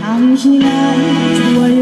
당신이 날 좋아요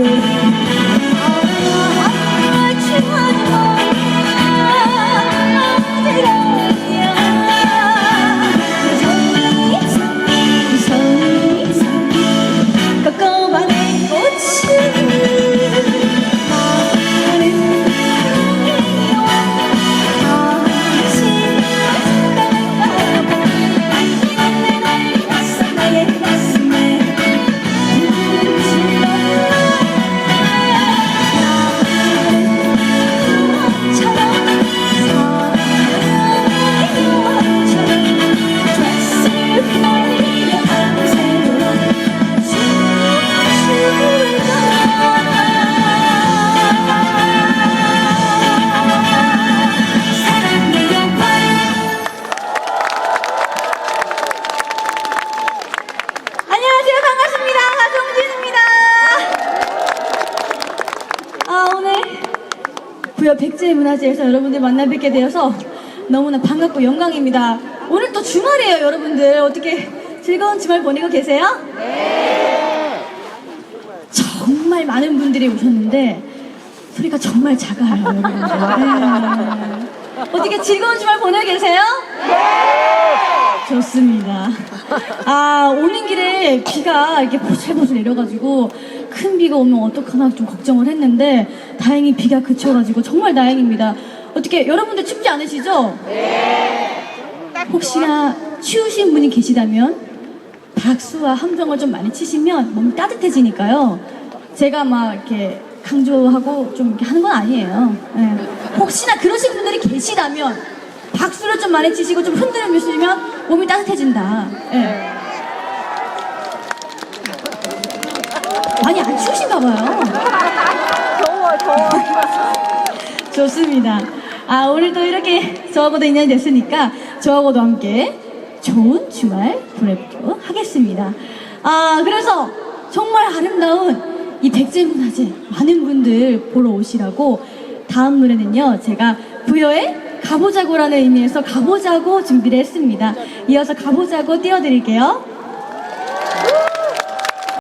부여 백제 문화제에서 여러분들 만나 뵙게 되어서 너무나 반갑고 영광입니다. 오늘 또 주말이에요, 여러분들. 어떻게 즐거운 주말 보내고 계세요? 네. 정말 많은 분들이 오셨는데 소리가 정말 작아요. 네. 어떻게 즐거운 주말 보내고 계세요? 좋습니다. 아, 오는 길에 비가 이렇게 보슬보슬 내려가지고 큰 비가 오면 어떡하나 좀 걱정을 했는데 다행히 비가 그쳐가지고 정말 다행입니다. 어떻게 여러분들 춥지 않으시죠? 네. 혹시나 추우신 분이 계시다면 박수와 함성을 좀 많이 치시면 몸이 따뜻해지니까요. 제가 막 이렇게 강조하고 좀 이렇게 하는 건 아니에요. 예. 혹시나 그러신 분들이 계시다면 박수를 좀 많이 치시고 좀 흔들어 주시면 몸이 따뜻해진다. 예. 많이 안 추우신가 봐요. 더워 더워 좋습니다. 아, 오늘도 이렇게 저하고도 인연이 됐으니까 저하고도 함께 좋은 주말 보내도록 하겠습니다. 아, 그래서 정말 아름다운 이 백제문화제 많은 분들 보러 오시라고 다음 노래는요, 제가 부여의 가보자고라는 의미에서 가보자고 준비를 했습니다. 이어서 가보자고 띄워드릴게요.